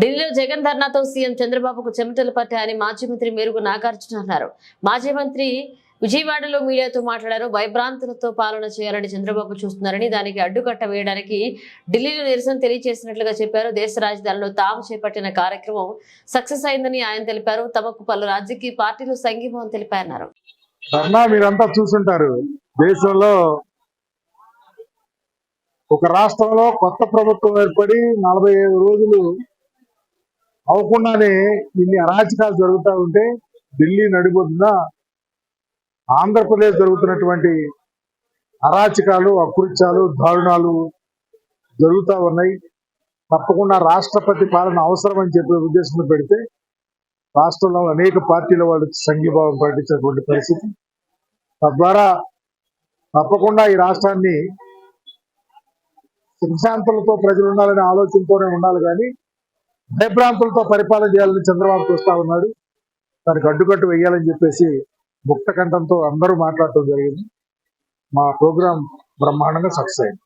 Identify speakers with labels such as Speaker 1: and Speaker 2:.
Speaker 1: ఢిల్లీలో జగన్ ధర్నాతో సీఎం చంద్రబాబుకు చెమటలు పట్టాయని మాజీ మంత్రి మేరుగు నాగార్జున అన్నారు. మాజీ మంత్రి విజయవాడలో మీడియాతో మాట్లాడారు. భయభ్రాంతులతో పాలన చేయాలని చంద్రబాబు చూస్తున్నారని దానికి అడ్డుకట్ట వేయడానికి ఢిల్లీలో నిరసన తెలియజేసినట్లుగా చెప్పారు. దేశ రాజధానిలో తాము చేపట్టిన కార్యక్రమం సక్సెస్ అయిందని ఆయన తెలిపారు. తమకు పలు రాజకీయ పార్టీలు సంఘీభావం తెలిపారన్నారు
Speaker 2: ధర్నా మీరంతా చూసుంటారు. దేశంలో ఒక రాష్ట్రంలో కొత్త ప్రభుత్వం ఏర్పడి నలభై ఐదు రోజులు అవ్వకుండానే ఇన్ని అరాచకాలు జరుగుతూ ఉంటే ఢిల్లీ నడిపోతున్న ఆంధ్రప్రదేశ్ జరుగుతున్నటువంటి అరాచకాలు అకృత్యాలు దారుణాలు జరుగుతూ ఉన్నాయి. తప్పకుండా రాష్ట్రపతి పాలన అవసరం అని చెప్పే ఉద్దేశంలో పెడితే రాష్ట్రంలో అనేక పార్టీల వాళ్ళు సంఘీభావం ప్రకటించినటువంటి పరిస్థితి. తద్వారా తప్పకుండా ఈ రాష్ట్రాన్ని సుఖశాంతులతో ప్రజలు ఉండాలనే ఆలోచనతోనే ఉండాలి కానీ భయభ్రాంతులతో పరిపాలన చేయాలని చంద్రబాబు చూస్తా ఉన్నాడు. దానికి అడ్డుకట్టు వేయాలని చెప్పేసి ముక్త కంఠంతో అందరూ మాట్లాడటం జరిగింది. మా ప్రోగ్రాం బ్రహ్మాండంగా సక్సెస్ అయింది.